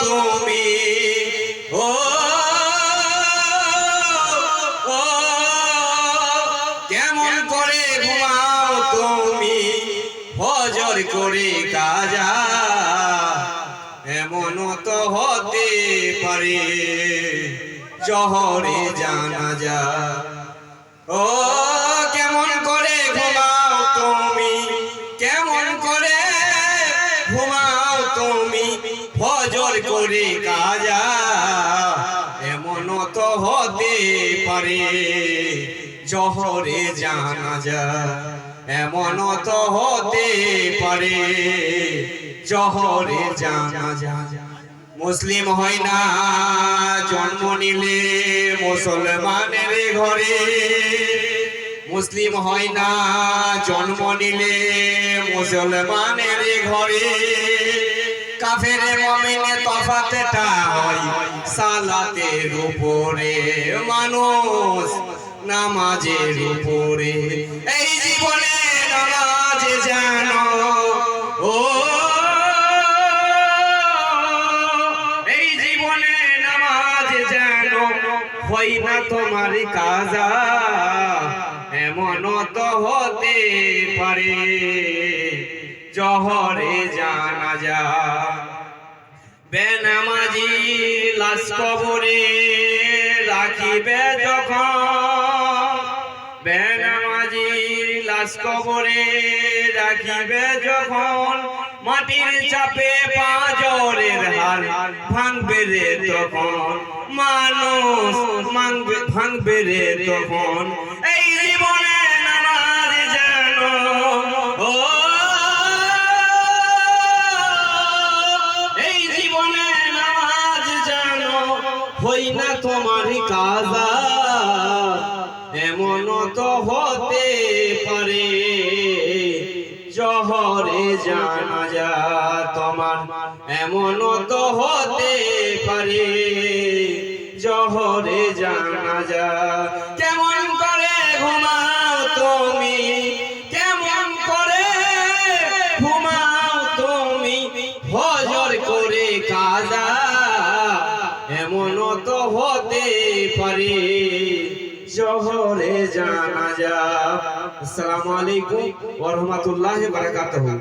তুমি। ও কেমন করে ঘুমাও তুমি? ফজর করে কাজা এমন তো হতে পারে। জহরে জানা যা ও, কেমন করে ঘুমাও তুমি? কেমন করে ঘুমাও তুমি ফজর করে কাজা, এমন তো হতে পারে জহরে জানা যা এমন তো হতে পারে জহরে জানা যা মুসলিম হয় না, জন্ম নিলে মুসলমানের ঘরে। মুসলিম হয় না, জন্ম নিলে মুসলমানের ঘরে। কাফের মমিনে তফাতটা হয়, সালাতের উপরে। মানুষ নামাজের উপরে। এই জীবনে নামাজ জানো। ও, এই জীবনে নামাজ যেন হই না তোমার কাজা এমন তো হতে পারে। জহরে জানা যা। বেনামাজি লাশ কবরে রাখিবে যখন। বেনামাজির লাশ কবরে রাখিবে যখন। মাটির চাপে পাঁজরের হাল ভাঙবে রে তখন। মানুষ ভাঙবে রে তখন। এই জীবনে হই না তোমার কাজা, এমন তো হতে পারে। জহরে জানা যা তোমার, এমন তো হতে পারে। জহরে এমন তো হতে পারে জহরে জানা যা আসসালামু আলাইকুম ওয়া রাহমাতুল্লাহি ওয়া বারাকাতুহু।